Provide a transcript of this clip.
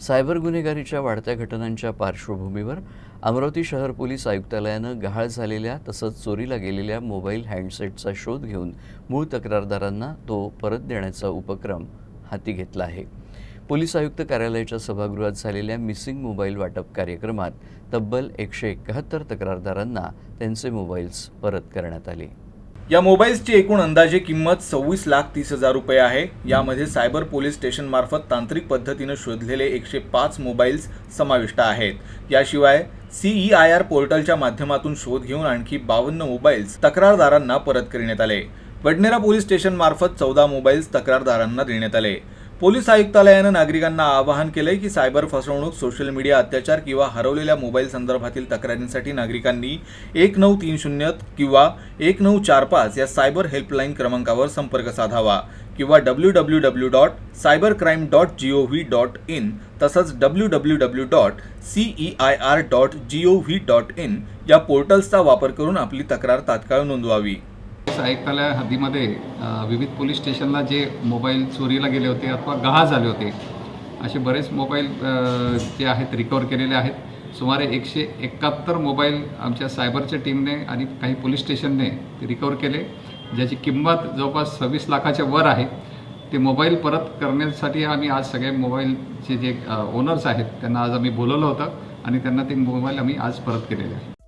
Cyber गुन्हेगारीच्या वाढत्या घटनांच्या पार्श्वभूमीवर अमरावती शहर पोलीस आयुक्तालयानं गहाळ झालेल्या तसंच चोरीला गेलेल्या मोबाईल हँडसेटचा शोध घेऊन मूळ तक्रारदारांना तो परत देण्याचा उपक्रम हाती घेतला आहे. पोलीस आयुक्त कार्यालयाच्या सभागृहात झालेल्या मिसिंग मोबाईल वाटप कार्यक्रमात तब्बल एकशे एकाहत्तर तक्रारदारांना त्यांचे मोबाईल्स परत करण्यात आले. या मोबाईल्सची एकूण अंदाजे किंमत सव्वीस लाख तीस हजार रुपये आहे. यामध्ये सायबर पोलीस स्टेशनमार्फत तांत्रिक पद्धतीनं शोधलेले एकशे पाच मोबाईल्स समाविष्ट आहेत. याशिवाय सीई आय आर पोर्टलच्या माध्यमातून शोध घेऊन आणखी बावन्न मोबाईल्स तक्रारदारांना परत करण्यात आले. वडनेरा पोलीस स्टेशनमार्फत चौदा मोबाईल्स तक्रारदारांना देण्यात आले. पोलीस आयुक्तालयानं नागरिकांना आवाहन केलंय की सायबर फसवणूक सोशल मीडिया अत्याचार किंवा हरवलेल्या मोबाईल संदर्भातील तक्रारींसाठी नागरिकांनी एक नऊ तीन शून्य किंवा एक नऊ चार पाच या सायबर हेल्पलाईन क्रमांकावर संपर्क साधावा किंवा W W W dot cyber crime dot G O V dot in तसंच W W W dot C E I R dot G O V dot in या पोर्टल्सचा वापर करून आपली तक्रार तात्काळ नोंदवावी. आयुक्तालय हद्दीमध्ये विविध पोलीस स्टेशनला जे मोबाईल चोरीला गेले होते अथवा गहा झाले होते असे बरेच मोबाईल जे आहेत रिकवर केलेले आहेत. सुमारे एकशे एकाहत्तर मोबाईल आमच्या सायबरच्या टीमने आणि काही पोलीस स्टेशनने ते रिकवर केले ज्याची किंमत जवळपास सव्वीस लाखाच्या वर आहे. ते मोबाईल परत करण्यासाठी आम्ही आज सगळे मोबाईलचे जे ओनर्स आहेत त्यांना आज आम्ही बोलवलं होतं आणि त्यांना ते मोबाईल आम्ही आज परत केलेले आहे